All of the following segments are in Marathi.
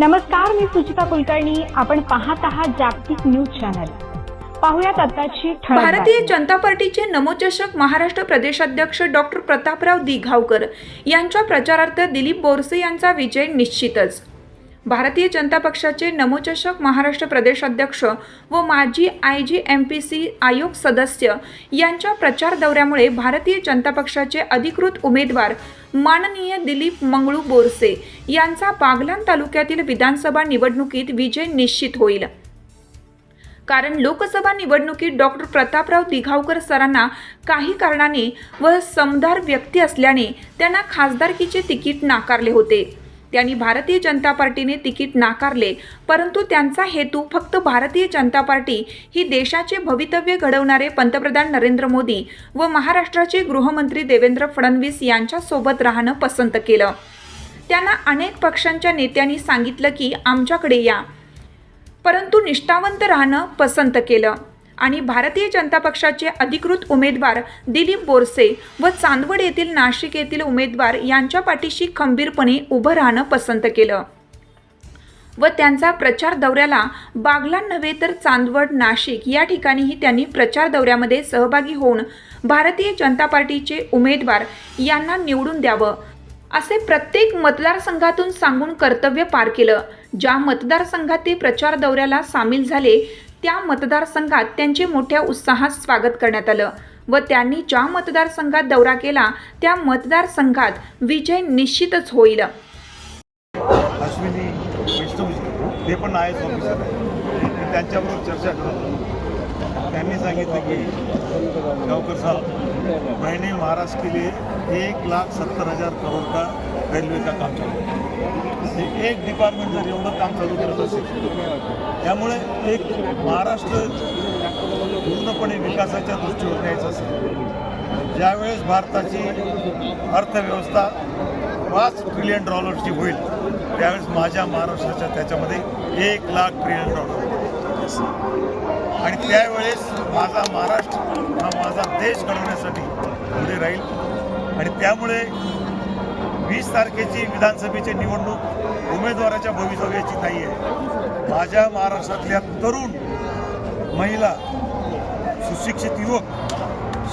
नमस्कार मी सुचिता कुलकर्णी. आपण पाहत आहात जागतिक न्यूज चॅनल. पाहुयात आताची भारतीय जनता पार्टीचे नमोचषक महाराष्ट्र प्रदेशाध्यक्ष डॉक्टर प्रतापराव दिघावकर यांच्या प्रचारार्थ दिलीप बोरसे यांचा विजय निश्चितच. भारतीय जनता पक्षाचे नमोचषक महाराष्ट्र प्रदेशाध्यक्ष व माजी I G M P C आयोग सदस्य यांच्या प्रचार दौऱ्यामुळे भारतीय जनता पक्षाचे अधिकृत उमेदवार माननीय दिलीप मंगळू बोरसे यांचा बागलान तालुक्यातील विधानसभा निवडणुकीत विजय निश्चित होईल. कारण लोकसभा निवडणुकीत डॉक्टर प्रतापराव दिघावकर सरांना काही कारणाने व समदार व्यक्ती असल्याने त्यांना खासदारकीचे तिकीट नाकारले होते. त्यांनी भारतीय जनता पार्टीने तिकीट नाकारले परंतु त्यांचा हेतू फक्त भारतीय जनता पार्टी ही देशाचे भवितव्य घडवणारे पंतप्रधान नरेंद्र मोदी व महाराष्ट्राचे गृहमंत्री देवेंद्र फडणवीस यांच्यासोबत राहणं पसंत केलं. त्यांना अनेक पक्षांच्या नेत्यांनी सांगितलं की आमच्याकडे या. परंतु निष्ठावंत राहणं पसंत केलं. आणि भारतीय जनता पक्षाचे अधिकृत उमेदवार दिलीप बोरसे व चांदवड येथील नाशिक येथील उमेदवार यांच्या पाठीशी खंबीरपणे उभं राहणं पसंत केलं. व त्यांचा प्रचार दौऱ्याला बागला नव्हे तर चांदवड नाशिक या ठिकाणीही त्यांनी प्रचार दौऱ्यामध्ये सहभागी होऊन भारतीय जनता पार्टीचे उमेदवार यांना निवडून द्यावं असे प्रत्येक मतदारसंघातून सांगून कर्तव्य पार केलं. ज्या मतदारसंघात ते प्रचार दौऱ्याला सामील झाले त्या मतदारसंघात त्यांचे मोठ्या उत्साहात स्वागत करण्यात आलं व त्यांनी ज्या मतदारसंघात दौरा केला त्या मतदारसंघात विजय निश्चितच होईल. ते पण आहेत. ऑफिसर आहे त्यांच्याबरोबर चर्चा करत होतो. त्यांनी सांगितलं की गावकर साहब मैंने महाराष्ट्र के लिए एक लाख सत्तर हजार करोड का रेल्वे का काम चालू हे एक डिपार्टमेंट जर एवढं काम चालू करत असेल त्यामुळे एक महाराष्ट्र पूर्णपणे विकासाच्या दृष्टीवर न्यायचं असेल. ज्यावेळेस भारताची अर्थव्यवस्था पाच ट्रिलियन डॉलरची होईल त्यावेळेस माझ्या महाराष्ट्राच्या त्याच्यामध्ये एक लाख ट्रिलियन डॉलर आणि त्यावेळेस माझा महाराष्ट्र हा माझा देश घडवण्यासाठी पुढे राहील. आणि त्यामुळे वीस तारखेची विधानसभेची निवडणूक उमेदवाराच्या भवितव्याची नाही आहे. माझ्या महाराष्ट्रातल्या तरुण महिला सुशिक्षित युवक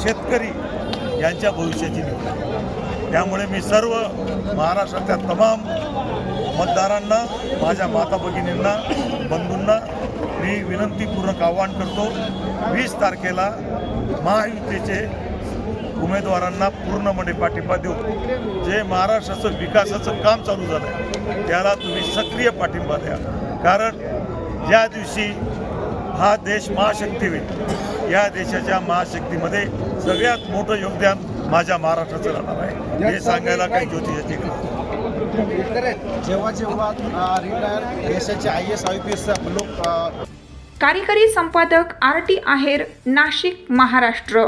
शेतकरी यांच्या भविष्याची निवड त्यामुळे मी सर्व महाराष्ट्रातल्या तमाम मतदारांना माझ्या माता भगिनींना बंधूंना मी विनंतीपूर्वक आवाहन करतो वीस तारखेला महायुतीचे उमेदवारांना पूर्णपणे पाठिंबा देऊ जे महाराष्ट्राचं विकासाचं काम चालू झालं आहे त्याला तुम्ही सक्रिय पाठिंबा द्या. कारण ज्या दिवशी हा देश महाशक्ती होईल या देशाच्या महाशक्तीमध्ये सगळ्यात मोठं योगदान माझ्या महाराष्ट्राचं राहणार आहे. हे सांगायला काही ज्योतिषाची गरज. जेव्हा जेव्हा रिटायर देशाचे I S I P S लोक कार्यकारी संपादक आर टी आहेर नाशिक महाराष्ट्र.